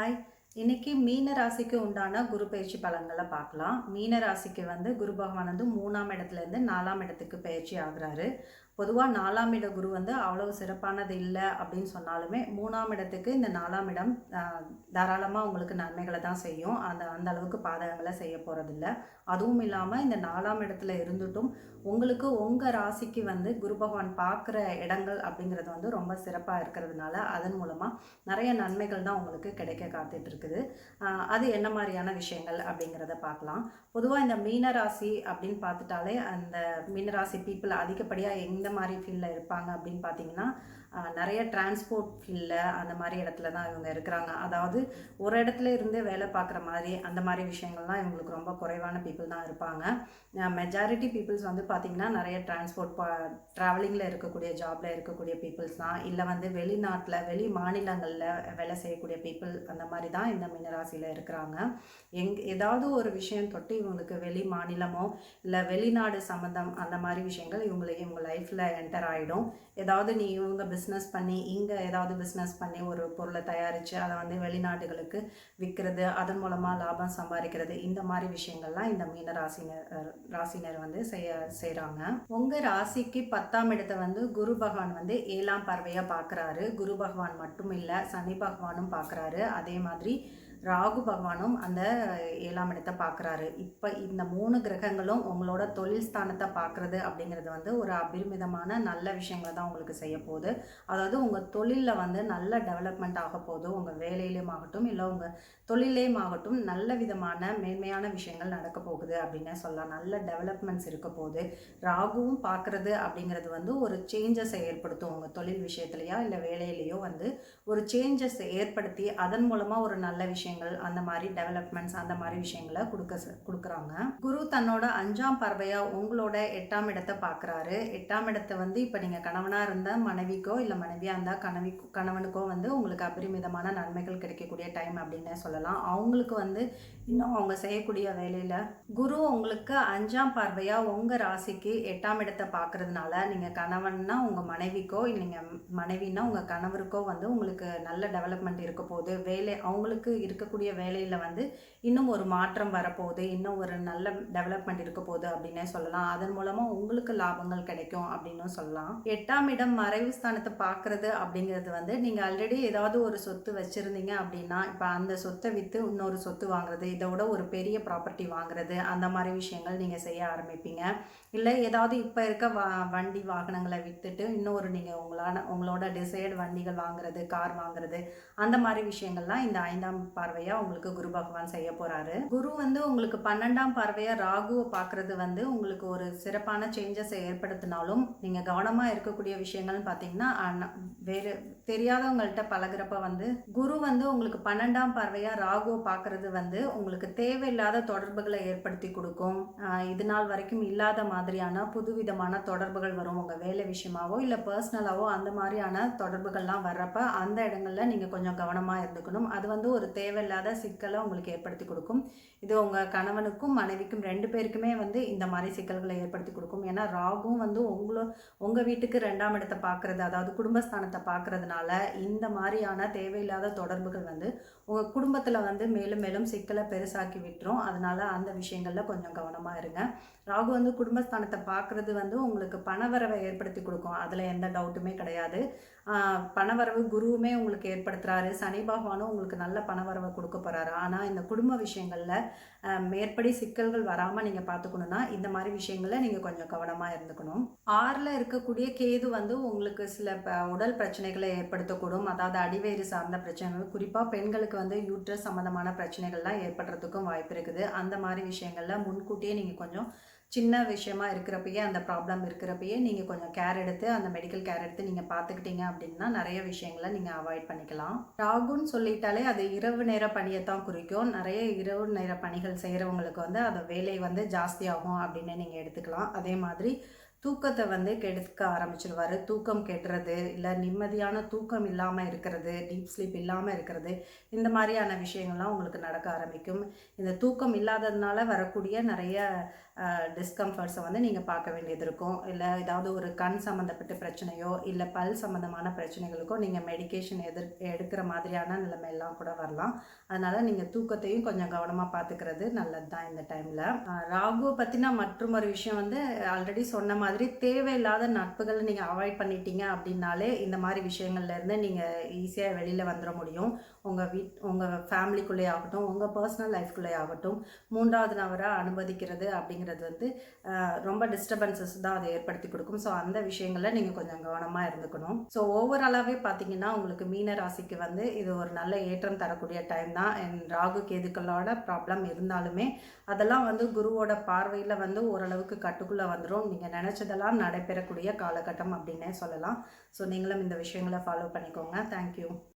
Hi இன்னைக்கு மீன ராசிக்கு உண்டான குரு பயிற்சி பலன்களை பார்க்கலாம். மீன ராசிக்கு வந்து குரு பகவான் வந்து மூணாம் இடத்துல இருந்து நாலாம் இடத்துக்கு பயிற்சி ஆகுறாரு. பொதுவாக நாலாம் இட குரு வந்து அவ்வளவு சிறப்பானது இல்லை அப்படின்னு சொன்னாலுமே மூணாம் இடத்துக்கு இந்த நாலாம் இடம் தாராளமாக உங்களுக்கு நன்மைகளை தான் செய்யும். அந்த அந்த அளவுக்கு பாதகங்களை செய்ய போகிறதில்ல அதுவும் இல்லாமல் இந்த நாலாம் இடத்துல இருந்துட்டும் உங்களுக்கு உங்கள் ராசிக்கு வந்து குரு பகவான் பார்க்குற இடங்கள் அப்படிங்கிறது வந்து ரொம்ப சிறப்பாக இருக்கிறதுனால அதன் மூலமாக நிறைய நன்மைகள் தான் உங்களுக்கு கிடைக்க காத்துட்டு இருக்குது அது என்ன மாதிரியான விஷயங்கள் அப்படிங்கிறத பார்க்கலாம் பொதுவாக இந்த மீனராசி அப்படின்னு பார்த்துட்டாலே அந்த மீனராசி பீப்புள் அதிகப்படியாக எந்த மாதிரி ஃபீல்டில் இருப்பாங்க அப்படின்னு பார்த்தீங்கன்னா நிறைய டிரான்ஸ்போர்ட் ஃபீல்டில் அந்த மாதிரி இடத்துல தான் இவங்க இருக்கிறாங்க. அதாவது ஒரு இடத்துல இருந்து வேலை பார்க்குற மாதிரி அந்த மாதிரி விஷயங்கள்லாம் இவங்களுக்கு ரொம்ப குறைவான பீப்புள் தான் இருப்பாங்க. மெஜாரிட்டி பீப்புள்ஸ் வந்து பார்த்திங்கன்னா நிறைய டிரான்ஸ்போர்ட் ட்ராவலிங்கில் இருக்கக்கூடிய ஜாபில் இருக்கக்கூடிய பீப்புள்ஸ் தான். இல்லை வந்து வெளிநாட்டில் வெளி மாநிலங்களில் வேலை செய்யக்கூடிய பீப்புள் அந்த மாதிரி தான் இந்த மீனராசியில் இருக்கிறாங்க. எங் ஏதாவது ஒரு விஷயம் தொட்டு இவங்களுக்கு வெளி மாநிலமோ இல்லை வெளிநாடு சம்மந்தம் அந்த மாதிரி விஷயங்கள் இவங்களுக்கு இவங்க லைஃப்பில் என்டர் ஆகிடும் ஏதாவது நீ இவங்க பிஸ்னஸ் பண்ணி இங்கே ஏதாவது பிஸ்னஸ் பண்ணி ஒரு பொருளை தயாரித்து அதை வந்து வெளிநாடுகளுக்கு விற்கிறது அதன் மூலமாக லாபம் சம்பாதிக்கிறது இந்த மாதிரி விஷயங்கள்லாம் இந்த மீன ராசினர் ராசினர் வந்து செய்ய செய்கிறாங்க உங்கள் ராசிக்கு பத்தாம் இடத்தை வந்து குரு பகவான் வந்து ஏழாம் பார்வையாக பார்க்குறாரு குரு பகவான் மட்டும் இல்லை சனி பகவானும் பார்க்குறாரு அதே மாதிரி ராகு பகவானும் அந்த ஏழாம் இடத்தை பார்க்குறாரு. இப்போ இந்த மூணு கிரகங்களும் உங்களோட தொழில் ஸ்தானத்தை பார்க்குறது அப்படிங்கிறது வந்து ஒரு அபரிமிதமான நல்ல விஷயங்களை தான் உங்களுக்கு செய்ய போகுது. அதாவது உங்கள் தொழிலில் வந்து நல்ல டெவலப்மெண்ட் ஆக போகுது. உங்கள் வேலையிலேயும் ஆகட்டும் இல்லை உங்கள் தொழிலையும் ஆகட்டும் நல்ல விதமான மேன்மையான விஷயங்கள் நடக்க போகுது அப்படின்னு சொல்லலாம். நல்ல டெவலப்மெண்ட்ஸ் இருக்க போகுது. ராகுவும் பார்க்குறது அப்படிங்கிறது வந்து ஒரு சேஞ்சஸை ஏற்படுத்தும். உங்கள் தொழில் விஷயத்துலையா இல்லை வேலையிலையோ வந்து ஒரு சேஞ்சஸ் ஏற்படுத்தி அதன் மூலமாக ஒரு நல்ல விஷயம் விஷயங்கள் அந்த மாதிரி டெவலப்மெண்ட்ஸ் அந்த மாதிரி விஷயங்களை கொடுக்க கொடுக்குறாங்க. குரு தன்னோட அஞ்சாம் பார்வையாக உங்களோட எட்டாம் இடத்தை பார்க்குறாரு. எட்டாம் இடத்தை வந்து இப்போ நீங்கள் கணவனாக இருந்தால் மனைவிக்கோ இல்லை மனைவியாக இருந்தால் கணவி கணவனுக்கோ வந்து உங்களுக்கு அபரிமிதமான நன்மைகள் கிடைக்கக்கூடிய டைம் அப்படின்னு சொல்லலாம். அவங்களுக்கு வந்து இன்னும் அவங்க செய்யக்கூடிய வேலையில் குரு உங்களுக்கு அஞ்சாம் பார்வையாக உங்கள் ராசிக்கு எட்டாம் இடத்தை பார்க்கறதுனால நீங்கள் கணவன்னா உங்கள் மனைவிக்கோ இல்லை நீங்கள் மனைவின்னா உங்கள் கணவருக்கோ வந்து உங்களுக்கு நல்ல டெவலப்மெண்ட் இருக்க போகுது. வேலை அவங்களுக்கு இருக்க. இருக்கக்கூடிய வேலையில் வந்து இன்னும் ஒரு மாற்றம் வரப்போகுது இன்னும் ஒரு நல்ல டெவலப்மெண்ட் இருக்க போகுது அப்படின்னே சொல்லலாம். அதன் மூலமாக உங்களுக்கு லாபங்கள் கிடைக்கும் அப்படின்னும் சொல்லலாம். எட்டாம் இடம் மறைவு ஸ்தானத்தை பார்க்குறது அப்படிங்கிறது வந்து நீங்கள் ஆல்ரெடி ஏதாவது ஒரு சொத்து வச்சுருந்தீங்க அப்படின்னா இப்போ அந்த சொத்தை விற்று இன்னொரு சொத்து வாங்குறது இதை விட ஒரு பெரிய ப்ராப்பர்ட்டி வாங்குறது அந்த மாதிரி விஷயங்கள் நீங்கள் செய்ய ஆரம்பிப்பீங்க. இல்லை ஏதாவது இப்போ இருக்க வா வண்டி வாகனங்களை விற்றுட்டு இன்னொரு நீங்கள் உங்களான உங்களோட டிசைடு வண்டிகள் வாங்குறது கார் வாங்குறது அந்த மாதிரி விஷயங்கள்லாம் இந்த ஐந்தாம் பார்வையாக உங்களுக்கு குரு பகவான் செய்ய போகிறாரு குரு வந்து உங்களுக்கு பன்னெண்டாம் பார்வையாக ராகுவை பார்க்குறது வந்து உங்களுக்கு ஒரு சிறப்பான சேஞ்சஸை ஏற்படுத்தினாலும் நீங்கள் கவனமாக இருக்கக்கூடிய விஷயங்கள்னு பார்த்தீங்கன்னா வேறு தெரியாதவங்கள்ட்ட பழகுறப்ப வந்து குரு வந்து உங்களுக்கு பன்னெண்டாம் பார்வையாக ராகுவை பார்க்குறது வந்து உங்களுக்கு தேவையில்லாத தொடர்புகளை ஏற்படுத்தி கொடுக்கும். இது நாள் வரைக்கும் இல்லாத மாதிரியான புதுவிதமான தொடர்புகள் வரும் உங்கள் வேலை விஷயமாவோ இல்லை பர்சனலாவோ அந்த மாதிரியான தொடர்புகள்லாம் வர்றப்ப அந்த இடங்கள்ல நீங்கள் கொஞ்சம் கவனமாக இருந்துக்கணும். அது வந்து ஒரு தேவையில்லாத சிக்கலை உங்களுக்கு ஏற்படுத்தி கொடுக்கும். இது உங்கள் கணவனுக்கும் மனைவிக்கும் ரெண்டு பேருக்குமே வந்து இந்த மாதிரி சிக்கல்களை ஏற்படுத்தி கொடுக்கும். ஏன்னா ராகும் வந்து உங்களோ உங்கள் வீட்டுக்கு ரெண்டாம் இடத்தை பார்க்குறது அதாவது குடும்பஸ்தானத்தை பார்க்கறதுனால இந்த மாதிரியான தேவையில்லாத தொடர்புகள் வந்து உங்கள் குடும்பத்தில் வந்து மேலும் மேலும் சிக்கலை பெருசாக்கி விட்டுரும். அதனால அந்த விஷயங்களில் கொஞ்சம் கவனமாக இருங்க. ராகு வந்து குடும்பஸ்தானத்தை பார்க்குறது வந்து உங்களுக்கு பணவரவை ஏற்படுத்தி கொடுக்கும். அதில் எந்த டவுட்டுமே கிடையாது. பணவரவு குருவுமே உங்களுக்கு ஏற்படுத்துறாரு. சனி பகவானும் உங்களுக்கு நல்ல பணவரவை கொடுக்க போகிறாரு ஆனால் இந்த குடும்ப விஷயங்களில் மேற்படி சிக்கல்கள் வராமல் நீங்கள் பார்த்துக்கணுன்னா இந்த மாதிரி விஷயங்களை நீங்கள் கொஞ்சம் கவனமாக இருந்துக்கணும். ஆறில் இருக்கக்கூடிய கேது வந்து உங்களுக்கு சில ப உடல் பிரச்சனைகளை ஏற்படுத்தக்கூடும். அதாவது அடிவேறு சார்ந்த பிரச்சனைகள் குறிப்பாக பெண்களுக்கு வந்து யூட்ரஸ் சம்மந்தமான பிரச்சனைகள்லாம் ஏற்படுறதுக்கும் வாய்ப்பு இருக்குது. அந்த மாதிரி விஷயங்களில் முன்கூட்டியே நீங்கள் கொஞ்சம் சின்ன விஷயமா இருக்கிறப்பயே அந்த ப்ராப்ளம் இருக்கிறப்பயே நீங்கள் கொஞ்சம் கேர் எடுத்து அந்த மெடிக்கல் கேர் எடுத்து நீங்கள் பார்த்துக்கிட்டீங்க அப்படின்னா நிறைய விஷயங்களை நீங்கள் அவாய்ட் பண்ணிக்கலாம். ராகுன்னு சொல்லிட்டாலே அது இரவு நேர பணியை தான் குறிக்கும். நிறைய இரவு நேர பணிகள் செய்கிறவங்களுக்கு வந்து அந்த வேலை வந்து ஜாஸ்தியாகும் அப்படின்னு நீங்கள் எடுத்துக்கலாம். அதே மாதிரி தூக்கத்தை வந்து கெடுக்க ஆரம்பிச்சிருவாரு. தூக்கம் கெடுறது இல்லை நிம்மதியான தூக்கம் இல்லாமல் இருக்கிறது டீப் ஸ்லீப் இல்லாமல் இருக்கிறது இந்த மாதிரியான விஷயங்கள்லாம் உங்களுக்கு நடக்க ஆரம்பிக்கும். இந்த தூக்கம் இல்லாததுனால வரக்கூடிய நிறைய டிஸ்கம்ஃபர்ட்ஸை வந்து நீங்கள் பார்க்க வேண்டியது இருக்கும். இல்லை ஏதாவது ஒரு கண் சம்மந்தப்பட்ட பிரச்சனையோ இல்லை பல் சம்மந்தமான பிரச்சனைகளுக்கோ நீங்கள் மெடிகேஷன் எதிர் எடுக்கிற மாதிரியான நிலைமையெல்லாம் கூட வரலாம். அதனால் நீங்கள் தூக்கத்தையும் கொஞ்சம் கவனமாக பார்த்துக்கிறது நல்லது தான் இந்த டைமில் ராகுவை பற்றின மற்றும் ஒரு விஷயம் வந்து ஆல்ரெடி சொன்ன மாதிரி மாதிரி தேவையில்லாத நட்புகளை நீங்கள் அவாய்ட் பண்ணிட்டீங்க அப்படின்னாலே இந்த மாதிரி விஷயங்கள்லேருந்து நீங்கள் ஈஸியாக வெளியில் வந்துட முடியும். உங்கள் வீட் உங்கள் ஃபேமிலிக்குள்ளே ஆகட்டும் உங்கள் பர்சனல் லைஃப்குள்ளே ஆகட்டும் மூன்றாவது நபரை அனுமதிக்கிறது அப்படிங்கிறது வந்து ரொம்ப டிஸ்டர்பன்சஸ் தான் அதை ஏற்படுத்தி கொடுக்கும். ஸோ அந்த விஷயங்களில் நீங்கள் கொஞ்சம் கவனமாக இருந்துக்கணும். ஸோ ஓவராலாகவே பார்த்தீங்கன்னா உங்களுக்கு மீன ராசிக்கு வந்து இது ஒரு நல்ல ஏற்றம் தரக்கூடிய டைம் தான். என் ராகு கேதுக்களோட ப்ராப்ளம் இருந்தாலுமே அதெல்லாம் வந்து குருவோட பார்வையில் வந்து ஓரளவுக்கு கட்டுக்குள்ளே வந்துடும் நீங்கள் நினச்சதெல்லாம் நடைபெறக்கூடிய காலகட்டம் அப்படின்னே சொல்லலாம். ஸோ நீங்களும் இந்த விஷயங்களை ஃபாலோ பண்ணிக்கோங்க. தேங்க்யூ